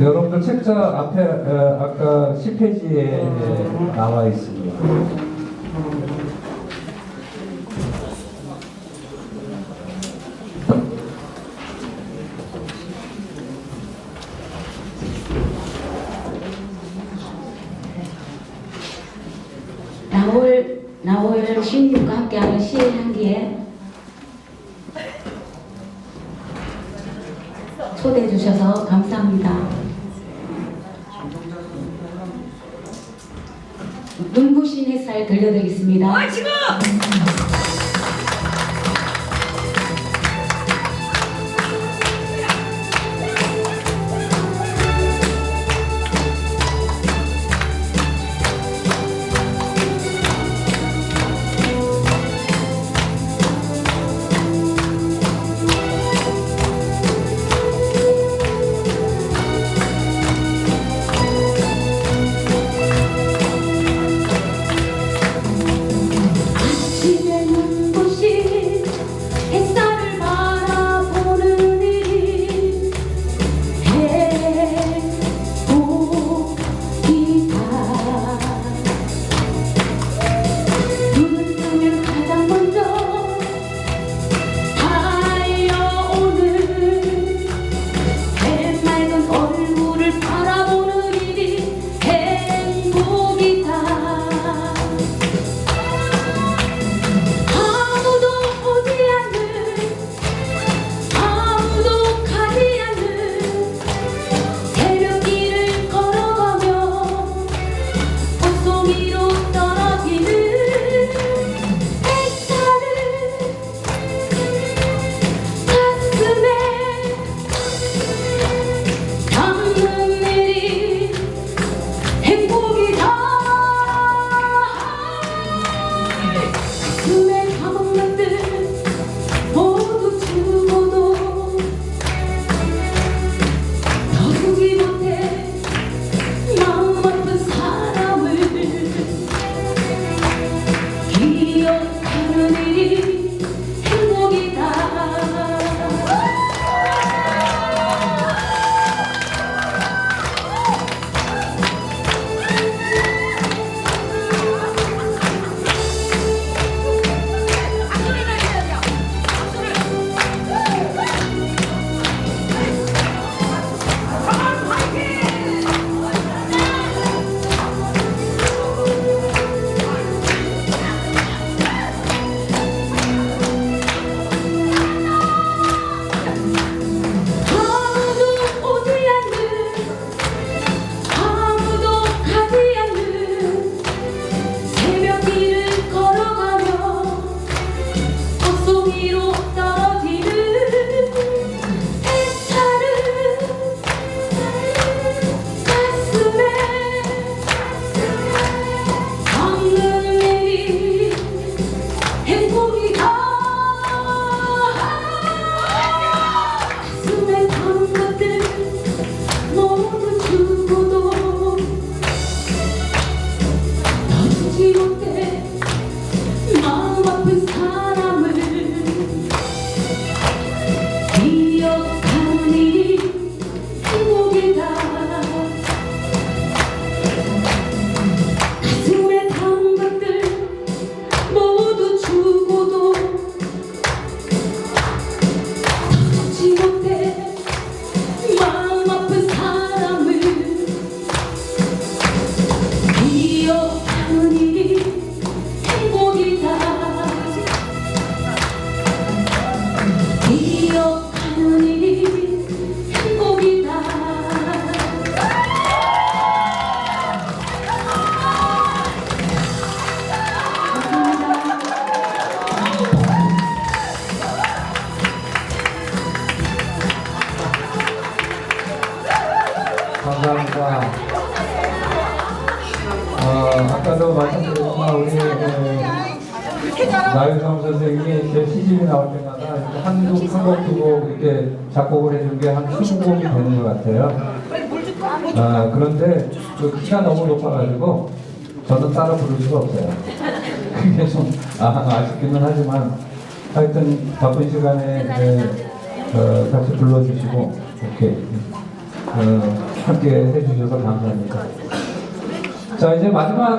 여러분들 책자 앞에 어, 아까 10페이지에 나와 있습니다. 나올 나올 시인님과 함께하는 시의 향기에 초대해 주셔서 감사합니다. 눈부신 햇살 들려드리겠습니다. 아침에 기 路走กตอ 감사합니다. 어, 아까도 말씀드렸지만 우리 그, 나유성 선생님이 제 시집이 나올 때마다 한곡 한곡 두곡 이렇게 작곡을 해준 게 한 20곡이 되는 것 같아요. 아, 그런데 그 키가 너무 높아가지고 저는 따라 부를 수가 없어요. 그게 좀 아, 아쉽기는 하지만 하여튼 바쁜 시간에 네, 어, 같이 불러주시고 어, 함께 해주셔서 감사합니다. 자 이제 마지막